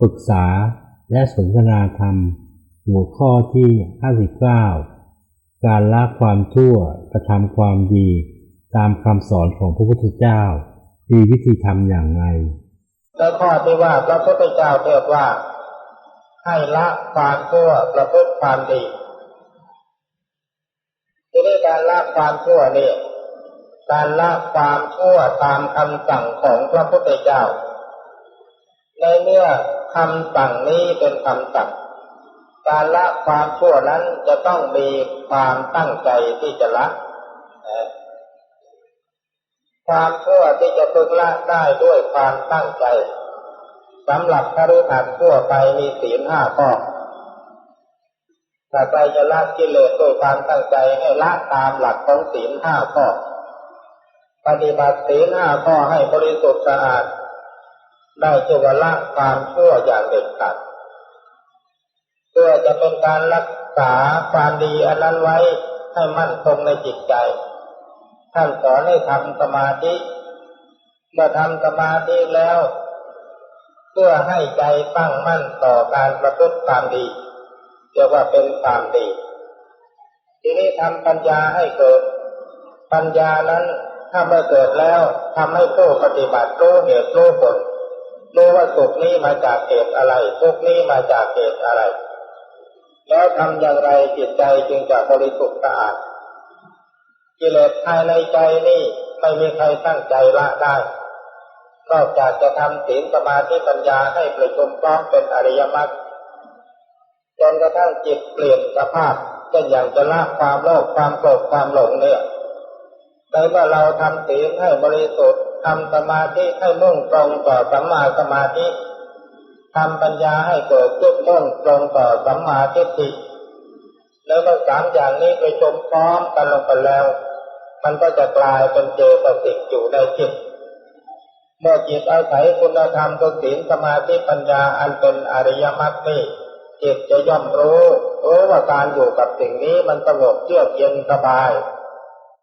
ปรึกษาและสนทนาธรรม หัวข้อที่ 59 การละความชั่วกระทำความดี ตามคำสอนของพระพุทธเจ้า มีวิธีทำอย่างไรในข้อที่ว่าพระพุทธเจ้าเรียกว่า ให้ละความชั่วประพฤติความดีที่นี้การละความชั่วนี่การละความชั่วตามคำสั่งของพระพุทธเจ้าในเมื่อ คำสั่งนี้เป็นคำสั่งการละความชั่วนั้นจะต้องมีความตั้งใจที่จะละ ความชั่วที่จะพึงละได้ด้วยความตั้งใจสำหรับคฤหัสถ์ทั่วไปมีศีลห้าข้อถ้าใครจะละกิเลสด้วยความตั้งใจให้ละตามหลักของศีลห้าข้อ ปฏิบัติศีลห้าข้อให้บริสุทธิ์สะอาด ได้ชื่อว่าละความชั่วอย่างเด็ดขาดเพื่อจะเป็นการรักษาความดีอันนั้นไว้ให้มั่นคงในจิตใจ ท่านสอนให้ทำสมาธิเมื่อทำสมาธิแล้ว เพื่อให้ใจตั้งมั่นต่อการประพฤติความดีเรียกว่าเป็นความดี ทีนี้ทำปัญญาให้เกิด ปัญญานั้นถ้าเมื่อเกิดแล้วทำให้ผู้ปฏิบัติรู้เหตุรู้ผล รู้ว่าสุขนี้มาจากเหตุอะไรทุกนี้มาจากเหตุอะไร แล้วทำอย่างไรจิตใจจึงจะบริสุทธิ์สะอาดกิเลสภายในใจนี่ไม่มีใครตั้งใจละได้ นอกจากจะทำศีลสมาธิปัญญาให้ประชุมพร้อมเป็นอริยมรรคจนกระทั่งจิตเปลี่ยนสภาพเช่นอย่างจะละความโลภความโกรธความหลงเนี่ยในเมื่อเราทำศีลให้บริสุทธิ์ ทำสมาธิให้มุ่งตรงต่อสัมมาสมาธิทำปัญญาให้เกิดจุดมุ่งตรงต่อสัมมาทิฏฐิแล้วเมื่อสามอย่างนี้ไปชมพร้อมกันลงไปแล้ว มันก็จะกลายเป็นเจตสิกอยู่ในจิตเมื่อจิตอาศัยคุณธรรมคือศีลสมาธิปัญญาอันเป็นอริยมรรคนี่จิตจะย่อมรู้รู้ว่าการอยู่กับสิ่งนี้มันสงบเยือกเย็นสบาย